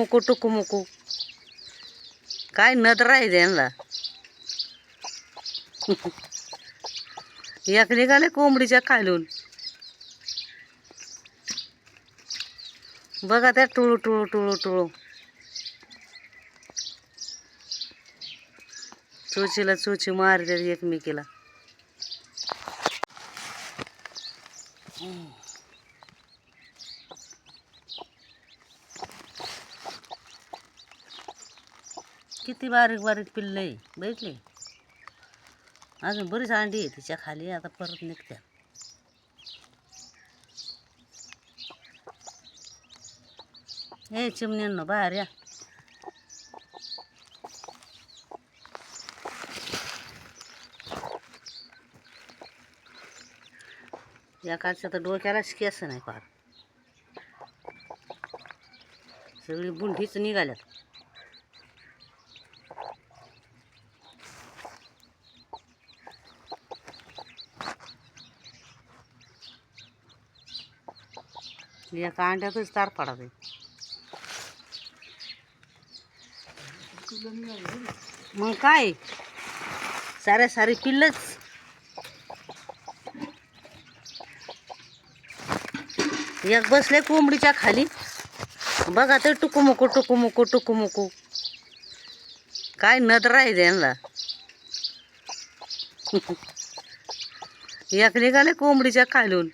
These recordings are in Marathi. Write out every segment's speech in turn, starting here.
टुकुमुकू टुकुमुकू काय नद राहील यांना. एक निघाले कोंबडीच्या खालून. बघा त्या टुळू टुळू टुळू टुळू. चोचीला चोची मारते एकमेकीला. किती बारीक बारीक पिल्ले बघितले? अजून बरीच अंडी आहे तिच्या खाली आता परत निघत्या. ए चिमण्यांनो बाहेर या. या कालच्या तर डोक्यालाच केस नाही फार. सगळी बुंढीच निघाल्यात. एका अंड्यातच तार पडत मग काय? साऱ्या सारी पिल्लच. एक बसले कोंबडीच्या खाली. बघा ते टुकू मुकू टुकू मुकू टुकू मुकू काय नदर आहे त्यांना. एक निघाले कोंबडीच्या खालून.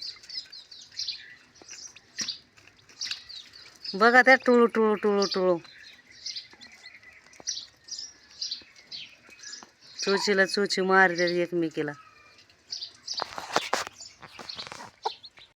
बघा त्या टुळू टुळू टुळू टुळू. चोचीला चोची मारते एकमेकीला.